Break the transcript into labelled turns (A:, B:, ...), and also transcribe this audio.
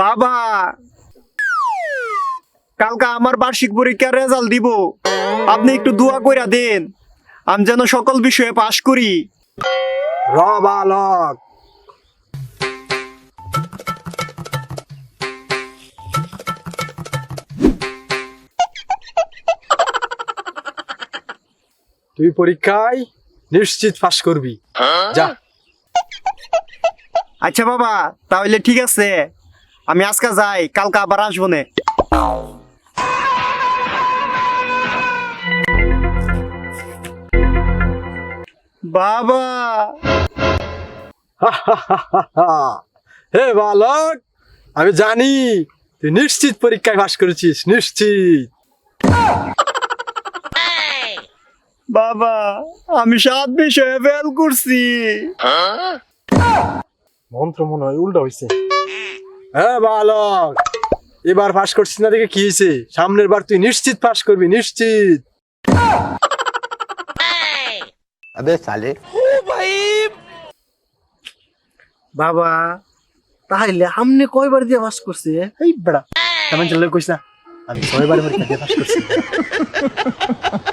A: বাবা। কালকা আমার বার্ষিক পরীক্ষার রেজাল্ট দিব। আপনি একটু দোয়া কইরা দেন। আমি যেন সকল বিষয়ে পাশ করি।
B: র বালক তুই পরীক্ষায় নিশ্চিত পাস করবি। যা।
A: আচ্ছা বাবা তাহলে ঠিক আছে। আমি আজকে যাই কালকে আবার আসব নে। বাবা!
B: হে বালক আমি জানি তুই নিশ্চিত পরীক্ষায় পাস করেছিস নিশ্চিত।
A: বাবা আমি সাত বিষয়ে ফেল করছি।
B: মন্ত্র মনে হয় উল্টা হয়েছে হ্যাঁ ভালো। এবার পাস করছিস না দেখে কি হয়েছে? সামনের বার তুই নিশ্চিত পাস করবি নিশ্চিত।
C: আবে সালে।
D: ও ভাই বাবা তাহলে আমনে কয়বার দিয়ে পাস করছে?
B: এই বড়া কেমন চলে কইছ না? আমি ছয়বার পরীক্ষা দিয়ে পাস করছি।